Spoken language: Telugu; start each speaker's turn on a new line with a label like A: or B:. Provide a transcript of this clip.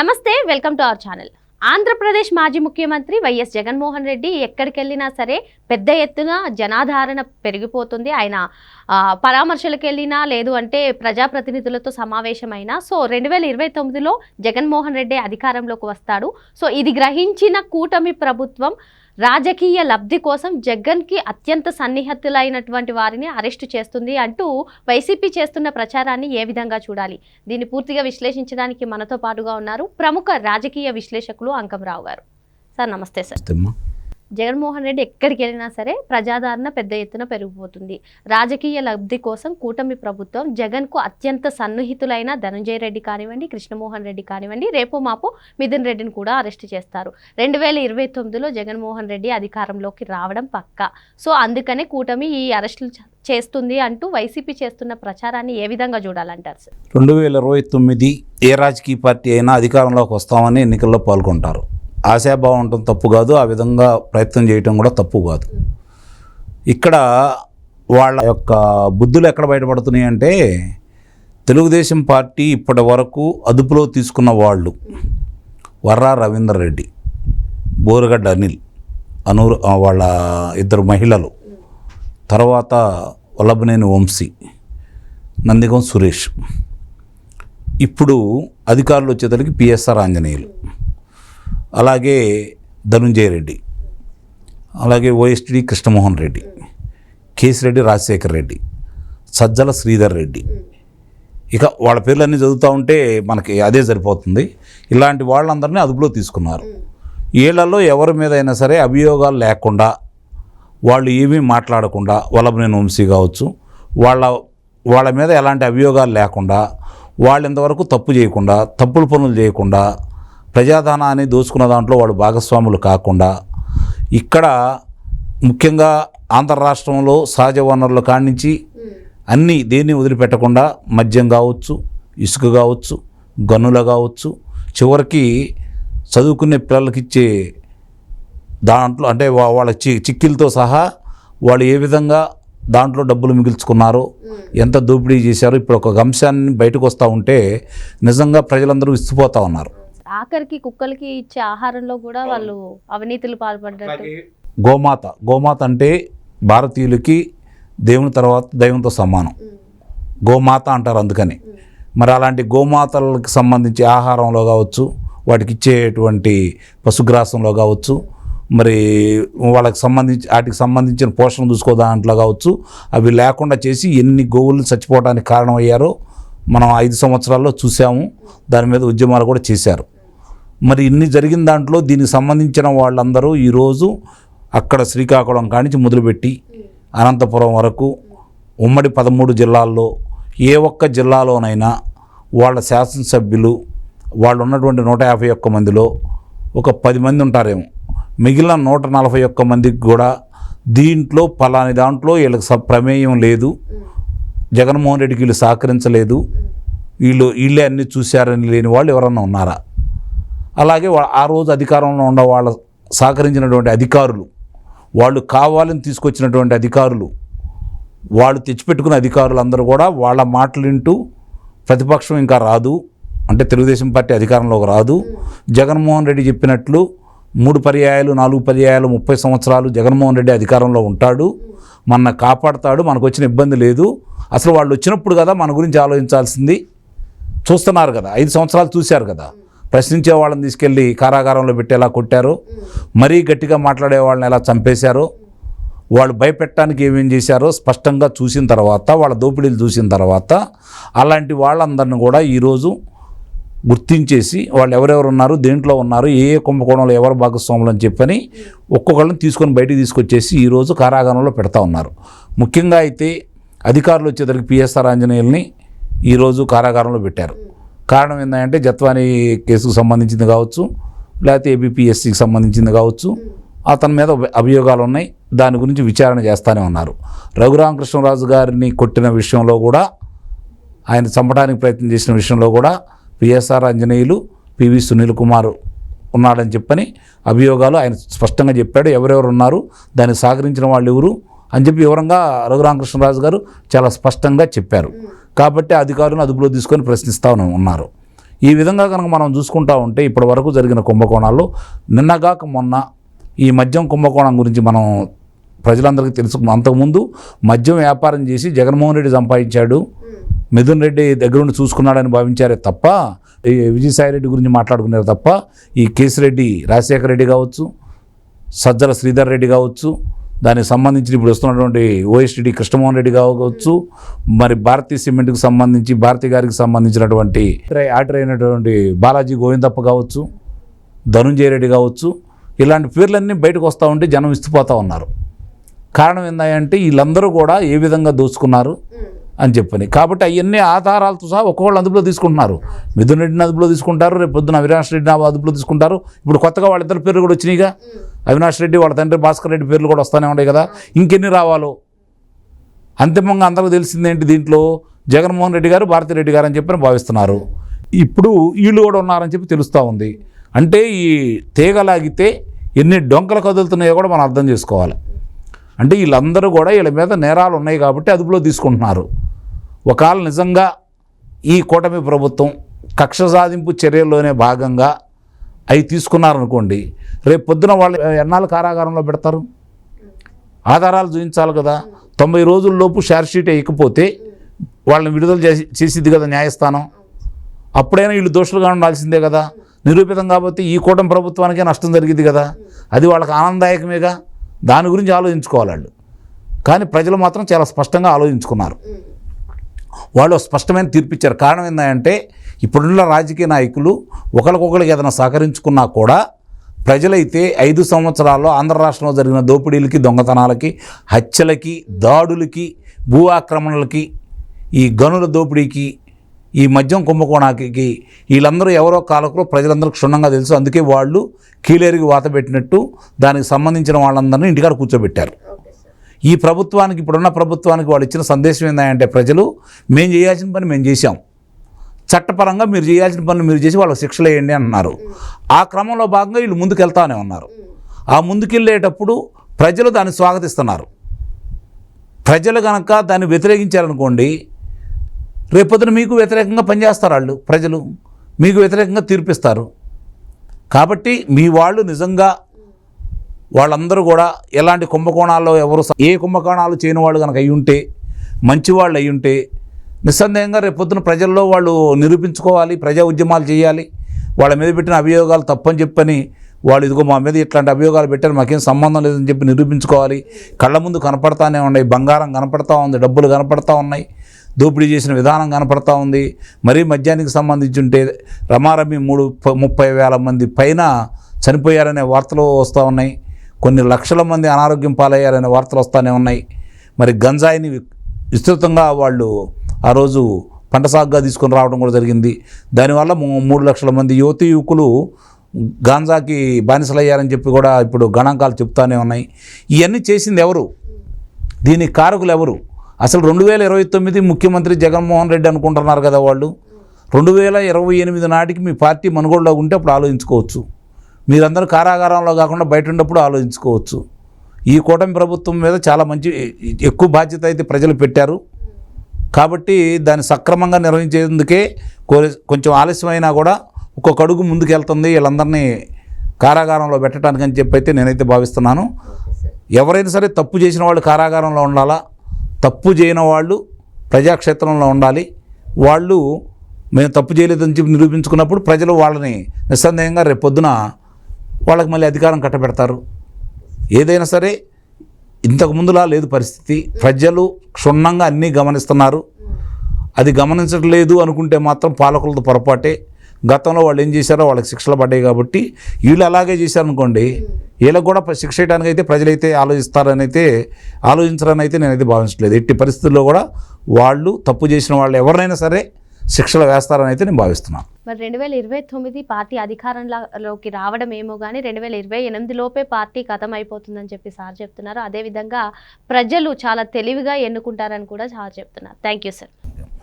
A: నమస్తే welcome to our channel. Andhra Pradesh మాజీ ముఖ్యమంత్రి వైఎస్ జగన్మోహన్ రెడ్డి ఎక్కడికి వెళ్ళినా సరే పెద్ద ఎత్తున జనాధారణ పెరిగిపోతుంది. ఆయన పరామర్శలకు వెళ్ళినా లేదు అంటే ప్రజాప్రతినిధులతో సమావేశమైనా. సో రెండు వేల ఇరవై తొమ్మిదిలో జగన్మోహన్ రెడ్డి అధికారంలోకి వస్తాడు. సో ఇది గ్రహించిన కూటమి ప్రభుత్వం రాజకీయ లబ్ధి కోసం జగన్కి అత్యంత సన్నిహితులైనటువంటి వారిని అరెస్టు చేస్తుంది అంటూ వైసీపీ చేస్తున్న ప్రచారాన్ని ఏ విధంగా చూడాలి? దీన్ని పూర్తిగా విశ్లేషించడానికి మనతో పాటుగా ఉన్నారు ప్రముఖ రాజకీయ విశ్లేషకులు అంకంరావు గారు. సార్ నమస్తే సార్. జగన్మోహన్ రెడ్డి ఎక్కడికి వెళ్ళినా సరే ప్రజాదరణ పెద్ద ఎత్తున పెరిగిపోతుంది. రాజకీయ లబ్ధి కోసం కూటమి ప్రభుత్వం జగన్కు అత్యంత సన్నిహితులైన ధనంజయ రెడ్డి కానివ్వండి కృష్ణమోహన్ రెడ్డి కానివ్వండి రేపు మాపు మిథున్ రెడ్డిని కూడా అరెస్ట్ చేస్తారు. రెండు వేల ఇరవై తొమ్మిదిలో జగన్మోహన్ రెడ్డి అధికారంలోకి రావడం పక్కా. సో అందుకనే కూటమి ఈ అరెస్టులు చేస్తుంది అంటూ వైసీపీ చేస్తున్న ప్రచారాన్ని ఏ విధంగా చూడాలంటారు సార్?
B: రెండు వేల ఇరవై తొమ్మిది ఏ రాజకీయ పార్టీ అయినా అధికారంలోకి వస్తామని ఎన్నికల్లో పాల్గొంటారు. ఆశాభావం ఉండటం తప్పు కాదు ఆ విధంగా ప్రయత్నం చేయటం కూడా తప్పు కాదు. ఇక్కడ వాళ్ళ యొక్క బుద్ధులు ఎక్కడ బయటపడుతున్నాయి అంటే తెలుగుదేశం పార్టీ ఇప్పటి వరకు అదుపులో తీసుకున్న వాళ్ళు వర్రా రవీందర్ రెడ్డి బోరగడ్డ అనిల్ అనూరు వాళ్ళ ఇద్దరు మహిళలు తర్వాత వల్లభనేని వంశీ నందిగం సురేష్. ఇప్పుడు అధికారులు వచ్చేసరికి పిఎస్ఆర్ ఆంజనేయులు. అలాగే ధనుంజయ రెడ్డి అలాగే ఓఎస్టీ కృష్ణమోహన్ రెడ్డి కేసిరెడ్డి రాజశేఖర్ రెడ్డి సజ్జల శ్రీధర్ రెడ్డి. ఇక వాళ్ళ పేర్లన్నీ చదువుతూ ఉంటే మనకి అదే సరిపోతుంది. ఇలాంటి వాళ్ళందరినీ అదుపులో తీసుకున్నారు. వీళ్ళల్లో ఎవరి మీద అయినా సరే అభియోగాలు లేకుండా వాళ్ళు ఏమీ మాట్లాడకుండా వల్లభనేని వంశీ కావచ్చు వాళ్ళ వాళ్ళ మీద ఎలాంటి అభియోగాలు లేకుండా వాళ్ళు ఇంతవరకు తప్పు చేయకుండా తప్పులు పనులు చేయకుండా ప్రజాధనాన్ని దోచుకున్న దాంట్లో వాళ్ళు భాగస్వాములు కాకుండా ఇక్కడ ముఖ్యంగా ఆంధ్ర రాష్ట్రంలో సహజ వనరుల కానించి అన్నీ దేన్ని వదిలిపెట్టకుండా మద్యం కావచ్చు ఇసుక కావచ్చు గనులు కావచ్చు చివరికి చదువుకునే పిల్లలకి ఇచ్చే దాంట్లో అంటే వా- వాళ్ళ చి చిక్కిలతో సహా వాళ్ళు ఏ విధంగా దాంట్లో డబ్బులు మిగిల్చుకున్నారో ఎంత దోపిడీ చేశారో ఇప్పుడు ఒక అంశాన్ని బయటకు వస్తూ ఉంటే నిజంగా ప్రజలందరూ విసిపోతూ ఉన్నారు.
A: ఆఖరికి కుక్కలకి ఇచ్చే ఆహారంలో కూడా వాళ్ళు అవినీతులు పాల్పడ్డట్టు.
B: గోమాత. గోమాత అంటే భారతీయులకి దేవుని తర్వాత దైవంతో సమానం. గోమాత అంటారు అందుకని. మరి అలాంటి గోమాతలకు సంబంధించి ఆహారంలో కావచ్చు వాటికి ఇచ్చేటువంటి పశుగ్రాసంలో కావచ్చు మరి వాళ్ళకి సంబంధించి వాటికి సంబంధించిన పోషణ చూసుకో దాంట్లో కావచ్చు అవి లేకుండా చేసి ఎన్ని గోవులు చచ్చిపోవడానికి కారణమయ్యారో మనం ఐదు సంవత్సరాల్లో చూసాము. దాని మీద ఉద్యమాలు కూడా చేశారు. మరి ఇన్ని జరిగిన దాంట్లో దీనికి సంబంధించిన వాళ్ళందరూ ఈరోజు అక్కడ శ్రీకాకుళం కానించి మొదలుపెట్టి అనంతపురం వరకు ఉమ్మడి పదమూడు జిల్లాల్లో ఏ ఒక్క జిల్లాలోనైనా వాళ్ళ శాసనసభ్యులు వాళ్ళు ఉన్నటువంటి నూట యాభై ఒక్క మందిలో ఒక పది మంది ఉంటారేమో. మిగిలిన నూట నలభై ఒక్క మందికి కూడా దీంట్లో పలాని దాంట్లో వీళ్ళకి స- ప్రమేయం లేదు. జగన్మోహన్ రెడ్డికి వీళ్ళు సహకరించలేదు. వీళ్ళు వీళ్ళే అన్ని చూశారని లేని వాళ్ళు ఎవరన్నా ఉన్నారా? అలాగే ఆ రోజు అధికారంలో ఉన్న వాళ్ళ సహకరించినటువంటి అధికారులు వాళ్ళు కావాలని తీసుకొచ్చినటువంటి అధికారులు వాళ్ళు తెచ్చిపెట్టుకున్న అధికారులు అందరూ కూడా వాళ్ళ మాటలు వింటూ ప్రతిపక్షం ఇంకా రాదు. అంటే తెలుగుదేశం పార్టీ అధికారంలోకి రాదు. జగన్మోహన్ రెడ్డి చెప్పినట్లు మూడు పర్యాయాలు నాలుగు పర్యాయాలు ముప్పై సంవత్సరాలు జగన్మోహన్ రెడ్డి అధికారంలో ఉంటాడు. మన కాపాడతాడు మనకు వచ్చిన ఇబ్బంది లేదు. అసలు వాళ్ళు వచ్చినప్పుడు కదా మన గురించి ఆలోచించాల్సింది. చూస్తున్నారు కదా ఐదు సంవత్సరాలు చూశారు కదా. ప్రశ్నించే వాళ్ళని తీసుకెళ్ళి కారాగారంలో పెట్టి ఎలా కొట్టారు. మరీ గట్టిగా మాట్లాడే వాళ్ళని ఎలా చంపేశారు? వాళ్ళు భయపెట్టడానికి ఏమేం చేశారో స్పష్టంగా చూసిన తర్వాత వాళ్ళ దోపిడీలు చూసిన తర్వాత అలాంటి వాళ్ళందరిని కూడా ఈరోజు గుర్తించేసి వాళ్ళు ఎవరెవరు ఉన్నారు దేంట్లో ఉన్నారు ఏ ఏ కుంభకోణంలో ఎవరు భాగస్వాములు అని చెప్పని ఒక్కొక్కళ్ళని తీసుకొని బయటికి తీసుకొచ్చేసి ఈరోజు కారాగారంలో పెడతా ఉన్నారు. ముఖ్యంగా అయితే అధికారులు వచ్చేసరికి పిఎస్ఆర్ ఆంజనేయుల్ని ఈరోజు కారాగారంలో పెట్టారు. కారణం ఏంటంటే జత్వానీ కేసుకు సంబంధించింది కావచ్చు లేకపోతే ఏబిపిఎస్సికి సంబంధించింది కావచ్చు. అతని మీద అభియోగాలు ఉన్నాయి. దాని గురించి విచారణ చేస్తూనే ఉన్నారు. రఘురామకృష్ణరాజు గారిని కొట్టిన విషయంలో కూడా ఆయన చంపడానికి ప్రయత్నం చేసిన విషయంలో కూడా P S R Anjaneyulu P V Sunil Kumar ఉన్నాడని చెప్పని అభియోగాలు ఆయన స్పష్టంగా చెప్పాడు. ఎవరెవరు ఉన్నారు దానికి సహకరించిన వాళ్ళు ఎవరు అని చెప్పి వివరంగా రఘురామకృష్ణరాజు గారు చాలా స్పష్టంగా చెప్పారు. కాబట్టి అధికారులను అదుపులో తీసుకొని ప్రశ్నిస్తూ ఉన్నారు. ఈ విధంగా కనుక మనం చూసుకుంటా ఉంటే ఇప్పటి వరకు జరిగిన కుంభకోణాల్లో నిన్నగాక మొన్న ఈ మద్యం కుంభకోణం గురించి మనం ప్రజలందరికీ తెలుసు. అంతకుముందు మద్యం వ్యాపారం చేసి జగన్మోహన్ రెడ్డి సంపాదించాడు. మిథున్ రెడ్డి దగ్గరుండి చూసుకున్నాడని భావించారే తప్ప ఈ విజయసాయి రెడ్డి గురించి మాట్లాడుకున్నారు తప్ప ఈ కేసిరెడ్డి రాజశేఖర రెడ్డి కావచ్చు సజ్జల శ్రీధర్ రెడ్డి కావచ్చు దానికి సంబంధించి ఇప్పుడు వస్తున్నటువంటి ఓఎస్టీడీ కృష్ణమోహన్ రెడ్డి కావచ్చు మరి భారతీయ సిమెంట్కి సంబంధించి భారతి గారికి సంబంధించినటువంటి ఆర్డర్ అయినటువంటి బాలాజీ గోవిందప్ప కావచ్చు ధనుంజయ రెడ్డి కావచ్చు ఇలాంటి పేర్లన్నీ బయటకు వస్తూ ఉంటే జనం ఇస్తుపోతూ ఉన్నారు. కారణం ఏంటంటే వీళ్ళందరూ కూడా ఏ విధంగా దోచుకున్నారు? అని చెప్పని. కాబట్టి అవన్నీ ఆధారాలతో సహా ఒక్కొక్కళ్ళు అదుపులో తీసుకుంటున్నారు. మిథున్ రెడ్డిని అదుపులో తీసుకుంటారు రేపు పొద్దున అవినాష్ రెడ్డిని అదుపులో తీసుకుంటారు. ఇప్పుడు కొత్తగా వాళ్ళిద్దరు పేర్లు కూడా వచ్చినాయిగా అవినాష్ రెడ్డి వాళ్ళ తండ్రి భాస్కర్ రెడ్డి పేర్లు కూడా వస్తూనే ఉన్నాయి కదా. ఇంకెన్ని రావాలో? అంతిమంగా అందరూ తెలిసింది ఏంటి దీంట్లో? జగన్మోహన్ రెడ్డి గారు భారతీ రెడ్డి గారు అని చెప్పి భావిస్తున్నారు. ఇప్పుడు వీళ్ళు కూడా ఉన్నారని చెప్పి తెలుస్తూ ఉంది. అంటే ఈ తీగలాగితే ఎన్ని డొంకలు కదులుతున్నాయో కూడా మనం అర్థం చేసుకోవాలి. అంటే వీళ్ళందరూ కూడా వీళ్ళ మీద నేరాలు ఉన్నాయి కాబట్టి అదుపులో తీసుకుంటున్నారు. ఒకవేళ నిజంగా ఈ కూటమి ప్రభుత్వం కక్ష సాధింపు చర్యల్లోనే భాగంగా అవి తీసుకున్నారనుకోండి రేపు పొద్దున వాళ్ళు ఎన్నాళ్ళు కారాగారంలో పెడతారు? ఆధారాలు చూపించాలి కదా. తొంభై రోజుల్లోపు షార్ట్షీట్ షీట్ వేయకపోతే వాళ్ళని విడుదల చేసి చేసిద్ది కదా న్యాయస్థానం. అప్పుడైనా వీళ్ళు దోషులుగా ఉండాల్సిందే కదా. నిరూపితం కాబట్టి ఈ కూటమి ప్రభుత్వానికే నష్టం జరిగింది కదా. అది వాళ్ళకి ఆనందదాయకమేగా? దాని గురించి ఆలోచించుకోవాలి వాళ్ళు కానీ ప్రజలు మాత్రం చాలా స్పష్టంగా ఆలోచించుకున్నారు. వాళ్ళు స్పష్టమైన తీర్పిచ్చారు. కారణం ఏంటంటే ఇప్పుడున్న రాజకీయ నాయకులు ఒకరికొకరికి ఏదైనా సహకరించుకున్నా కూడా ప్రజలైతే ఐదు సంవత్సరాల్లో ఆంధ్ర రాష్ట్రంలో జరిగిన దోపిడీలకి దొంగతనాలకి హత్యలకి దాడులకి భూ ఆక్రమణలకి ఈ గనుల దోపిడీకి ఈ మద్యం కుంభకోణానికి వీళ్ళందరూ ఎవరో కాలకులో ప్రజలందరూ క్షుణ్ణంగా తెలుసు. అందుకే వాళ్ళు కీలేరికి వాత పెట్టినట్టు దానికి సంబంధించిన వాళ్ళందరినీ ఇంటికాడ కూర్చోబెట్టారు. ఈ ప్రభుత్వానికి ఇప్పుడున్న ప్రభుత్వానికి వాళ్ళు ఇచ్చిన సందేశం ఏంటంటే ప్రజలు మేము చేయాల్సిన పని మేము చేశాం. చట్టపరంగా మీరు చేయాల్సిన పనులు మీరు చేసి వాళ్ళకి శిక్షలు వేయండి అంటున్నారు ఆ క్రమంలో భాగంగా వీళ్ళు ముందుకెళ్తానే ఉన్నారు. ఆ ముందుకెళ్ళేటప్పుడు ప్రజలు దాన్ని స్వాగతిస్తున్నారు. ప్రజలు కనుక దాన్ని వ్యతిరేకించారనుకోండి రేపొద్దున మీకు వ్యతిరేకంగా పనిచేస్తారు వాళ్ళు ప్రజలు. మీకు వ్యతిరేకంగా తీర్పిస్తారు. కాబట్టి మీ వాళ్ళు నిజంగా వాళ్ళందరూ కూడా ఎలాంటి కుంభకోణాల్లో ఎవరు ఏ కుంభకోణాలు చేయని వాళ్ళు కనుక అయి ఉంటే మంచివాళ్ళు అయి ఉంటే నిస్సందేహంగా రేపు పొద్దున ప్రజల్లో వాళ్ళు నిరూపించుకోవాలి ప్రజా ఉద్యమాలు చేయాలి వాళ్ళ మీద పెట్టిన అభియోగాలు తప్పని చెప్పని వాళ్ళు ఇదిగో మా మీద ఇట్లాంటి అభియోగాలు పెట్టారు మాకేం సంబంధం లేదని చెప్పి నిరూపించుకోవాలి. కళ్ళ ముందు కనపడతానే ఉన్నాయి బంగారం కనపడతా ఉంది డబ్బులు కనపడతా ఉన్నాయి. దోపిడీ చేసిన విధానం కనపడతా ఉంది. మరీ మద్యానికి సంబంధించి ఉంటే రమారమి మూడు ముప్పై వేల మంది పైన చనిపోయారనే వార్తలు వస్తూ ఉన్నాయి. కొన్ని లక్షల మంది అనారోగ్యం పాలయ్యారనే వార్తలు వస్తూనే ఉన్నాయి. మరి గంజాయిని వి- విస్తృతంగా వాళ్ళు ఆ రోజు పంట సాగుగా తీసుకొని రావడం కూడా జరిగింది. దానివల్ల మూడు లక్షల మంది యువతి యువకులు గాంజాకి బానిసలయ్యారని చెప్పి కూడా ఇప్పుడు గణాంకాలు చెప్తానే ఉన్నాయి. ఇవన్నీ చేసింది ఎవరు? దీని కారకులు ఎవరు? అసలు రెండు వేల ఇరవై తొమ్మిది ముఖ్యమంత్రి జగన్మోహన్ రెడ్డి అనుకుంటున్నారు కదా వాళ్ళు? రెండు వేల ఇరవై ఎనిమిది నాటికి మీ పార్టీ మనుగోడులో ఉంటే అప్పుడు ఆలోచించుకోవచ్చు. మీరందరూ కారాగారంలో కాకుండా బయట ఉన్నప్పుడు ఆలోచించుకోవచ్చు. ఈ కూటమి ప్రభుత్వం మీద చాలా మంచి ఎక్కువ బాధ్యత అయితే ప్రజలు పెట్టారు. కాబట్టి దాన్ని సక్రమంగా నిర్వహించేందుకే కొ- కొంచెం ఆలస్యమైనా కూడా ఒక్కొక్క అడుగు ముందుకెళ్తుంది వీళ్ళందరినీ కారాగారంలో పెట్టడానికి అని చెప్పి అయితే నేనైతే భావిస్తున్నాను. ఎవరైనా సరే తప్పు చేసిన వాళ్ళు కారాగారంలో ఉండాలా? తప్పు చేయని వాళ్ళు ప్రజాక్షేత్రంలో ఉండాలి. వాళ్ళు మేము తప్పు చేయలేదని చెప్పి నిరూపించుకున్నప్పుడు ప్రజలు వాళ్ళని నిస్సందేహంగా రేపు పొద్దున వాళ్ళకి మళ్ళీ అధికారం కట్టబెడతారు. ఏదైనా సరే ఇంతకు ముందులా లేదు పరిస్థితి. ప్రజలు క్షుణ్ణంగా అన్నీ గమనిస్తున్నారు. అది గమనించట్లేదు అనుకుంటే మాత్రం పాలకులతో పొరపాటే. గతంలో వాళ్ళు ఏం చేశారో వాళ్ళకి శిక్షలు పడ్డాయి కాబట్టి వీళ్ళు అలాగే చేశారనుకోండి వీళ్ళకి కూడా శిక్ష వేయడానికి అయితే ప్రజలైతే ఆలోచిస్తారని అయితే ఆలోచించారని అయితే నేనైతే భావించట్లేదు. ఎట్టి పరిస్థితుల్లో కూడా వాళ్ళు తప్పు చేసిన వాళ్ళు ఎవరినైనా సరే శిక్షలు వేస్తారని అయితే నేను భావిస్తున్నాను.
A: మరి రెండు వేల ఇరవై తొమ్మిది పార్టీ అధికారంలోకి రావడం ఏమో కానీ రెండు వేల ఇరవై ఎనిమిది లోపే పార్టీ కథం అయిపోతుందని చెప్పి సార్ చెప్తున్నారు. అదేవిధంగా ప్రజలు చాలా తెలివిగా ఎన్నుకుంటారని కూడా సార్ చెప్తున్నారు. Thank you sir.